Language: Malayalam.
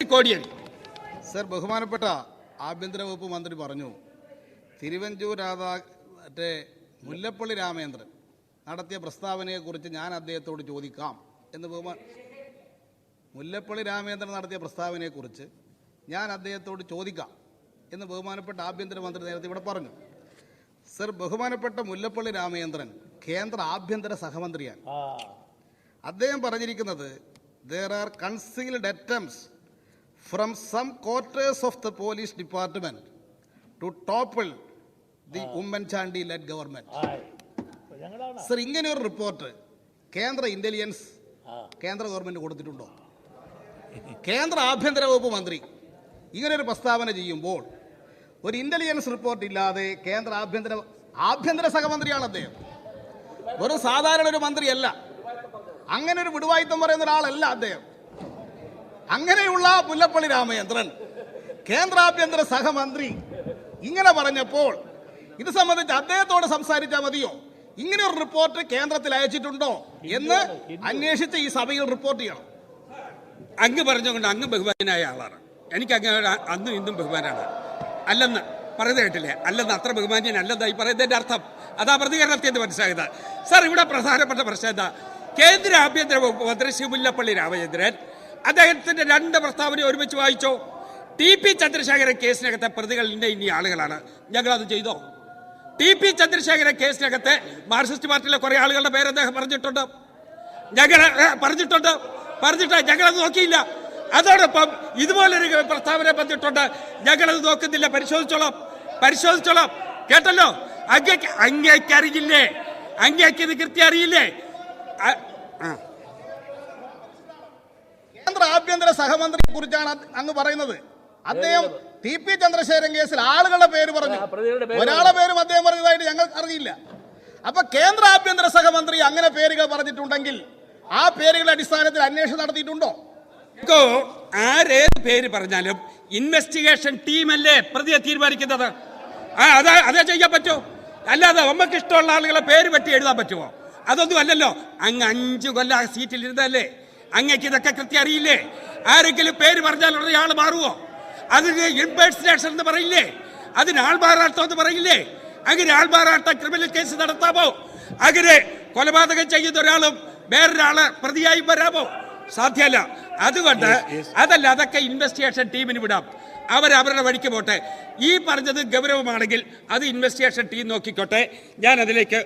കോടിയേരി സർ ബഹുമാനപ്പെട്ട ആഭ്യന്തര വകുപ്പ് മന്ത്രി പറഞ്ഞു തിരുവഞ്ചൂർ രാധാ മറ്റേ മുല്ലപ്പള്ളി രാമേന്ദ്രൻ നടത്തിയ പ്രസ്താവനയെക്കുറിച്ച് ഞാൻ അദ്ദേഹത്തോട് ചോദിക്കാം എന്ന് ബഹുമാന മുല്ലപ്പള്ളി രാമേന്ദ്രൻ നടത്തിയ പ്രസ്താവനയെക്കുറിച്ച് ഞാൻ അദ്ദേഹത്തോട് ചോദിക്കാം എന്ന് ബഹുമാനപ്പെട്ട ആഭ്യന്തരമന്ത്രി നേരത്തെ ഇവിടെ പറഞ്ഞു. സർ ബഹുമാനപ്പെട്ട മുല്ലപ്പള്ളി രാമേന്ദ്രൻ കേന്ദ്ര ആഭ്യന്തര സഹമന്ത്രിയാണ്. അദ്ദേഹം പറഞ്ഞിരിക്കുന്നത് there are concealed attempts from some quarters of the police department to topple the Oommen Chandy led government sir ഇങ്ങനെ ഒരു റിപ്പോർട്ട് കേന്ദ്ര ഇന്റലിജൻസ് കേന്ദ്ര ഗവൺമെന്റ് കൊടുത്തിട്ടുണ്ടോ? കേന്ദ്ര ആഭ്യന്തര വകുപ്പ് മന്ത്രി ഇങ്ങനൊരു പ്രസ്താവന ചെയ്യുമ്പോൾ ഒരു ഇന്റലിജൻസ് റിപ്പോർട്ട് ഇല്ലാതെ കേന്ദ്ര ആഭ്യന്തര ആഭ്യന്തര സഹമന്ത്രിയാണ് അദ്ദേഹം. ഒരു സാധാരണ ഒരു മന്ത്രിയല്ല. അങ്ങനെ ഒരു വിടുവായിത്തം പറയുന്ന ഒരാളല്ല അദ്ദേഹം. അങ്ങനെയുള്ള മുല്ലപ്പള്ളി രാമചന്ദ്രൻ കേന്ദ്ര ആഭ്യന്തര സഹമന്ത്രി ഇങ്ങനെ പറഞ്ഞപ്പോൾ ഇത് സംബന്ധിച്ച് അദ്ദേഹത്തോട് സംസാരിച്ചാൽ മതിയോ? ഇങ്ങനെ ഒരു റിപ്പോർട്ട് കേന്ദ്രത്തിൽ അയച്ചിട്ടുണ്ടോ എന്ന് അന്വേഷിച്ച് ഈ സഭയിൽ റിപ്പോർട്ട് ചെയ്യണം. അങ്ങ് പറഞ്ഞുകൊണ്ട് അങ്ങ് ബഹുമാനായ ആളാണ്. എനിക്ക് അങ്ങ് അന്നും ഇന്നും ബഹുമാനാണ്. അല്ലെന്ന് പറയുന്നത് കേട്ടില്ലേ? അല്ലെന്ന് അത്ര ബഹുമാന്യൻ അല്ലെന്നായി പറയുന്നതിന്റെ അർത്ഥം. അതാ പ്രതികരണത്തിൽ നിന്ന് മനസ്സിലായത്. സാർ ഇവിടെ പ്രധാനപ്പെട്ട പ്രശ്നം എന്താ? കേന്ദ്ര ആഭ്യന്തര വകുപ്പ് മന്ത്രി ശ്രീ മുല്ലപ്പള്ളി രാമചന്ദ്രൻ അദ്ദേഹത്തിന്റെ രണ്ട് പ്രസ്താവന ഒരുമിച്ച് വായിച്ചോ. ടി പി ചന്ദ്രശേഖരൻ കേസിനകത്തെ പ്രതികൾ ഇന്ന ഇനി ആളുകളാണ്. ഞങ്ങൾ അത് ചെയ്തോ? ടി പി ചന്ദ്രശേഖരൻ കേസിനകത്തെ മാർക്സിസ്റ്റ് പാർട്ടിയിലെ കുറെ ആളുകളുടെ പേര് അദ്ദേഹം പറഞ്ഞിട്ടുണ്ട്. ഞങ്ങൾ പറഞ്ഞിട്ടുണ്ട്. പറഞ്ഞിട്ട് ഞങ്ങളത് നോക്കിയില്ല. അതോടൊപ്പം ഇതുപോലൊരു പ്രസ്താവന വന്നിട്ടുണ്ട് ഞങ്ങളത് നോക്കുന്നില്ല. പരിശോധിച്ചോളാം. പരിശോധിച്ചോളാം. കേട്ടല്ലോ? അങ്ങേക്ക് അങ്ങേക്ക് അറിയില്ലേ? അങ്ങേക്ക് ഇത് കൃത്യം അറിയില്ലേ? ആ. കേന്ദ്ര ആഭ്യന്തര സഹമന്ത്രിയെ കുറിച്ചാണ് അങ്ങ് പറയുന്നത്. അദ്ദേഹം ടി പി ചന്ദ്രശേഖരൻ കേസിൽ ആളുകളുടെ പേര് പറഞ്ഞു. ഒരാളെ പേരും അദ്ദേഹം പറഞ്ഞതായിട്ട് ഞങ്ങൾക്ക് അറിയില്ല. അപ്പൊ കേന്ദ്ര ആഭ്യന്തര സഹമന്ത്രി അങ്ങനെ പേരുകൾ പറഞ്ഞിട്ടുണ്ടെങ്കിൽ ആ പേരുകളുടെ അടിസ്ഥാനത്തിൽ അന്വേഷണം നടത്തിയിട്ടുണ്ടോ? ആരേത് പേര് പറഞ്ഞാലും ഇൻവെസ്റ്റിഗേഷൻ ടീമല്ലേ പ്രതിയെ തീരുമാനിക്കുന്നത്? ആ അതാ അതേ ചെയ്യാൻ പറ്റുമോ അല്ലാതെ നമുക്ക് ഇഷ്ടമുള്ള ആളുകളെ പേര് പറ്റി എഴുതാൻ പറ്റുമോ? അതൊന്നും അല്ലല്ലോ. അങ്ങ് അഞ്ചു കൊല്ലം ആ സീറ്റിൽ ഇരുന്നല്ലേ അങ്ങക്ക് ഇതൊക്കെ കൃത്യം അറിയില്ലേ? ആരെങ്കിലും പേര് പറഞ്ഞാൽ ഉടനെ ആൾ മാറുമോ അതിന് ഇൻപേഴ്സണേഷൻ എന്ന് പറയില്ലേ? അതിന് ആൾമാറാട്ടം എന്ന് പറയില്ലേ? അങ്ങനെ ആൾമാറാട്ടം ക്രിമിനൽ കേസ് നടത്താമോ? അങ്ങനെ കൊലപാതകം ചെയ്യുന്ന ഒരാളും വേറൊരാൾ പ്രതിയായി വരാമോ? സാധ്യമല്ല. അതുകൊണ്ട് അതല്ല അതൊക്കെ ഇൻവെസ്റ്റിഗേഷൻ ടീമിന് വിടാം. അവർ അവരുടെ വഴിക്ക് പോട്ടെ. ഈ പറഞ്ഞത് ഗൗരവമാണെങ്കിൽ അത് ഇൻവെസ്റ്റിഗേഷൻ ടീം നോക്കിക്കോട്ടെ. ഞാൻ അതിലേക്ക്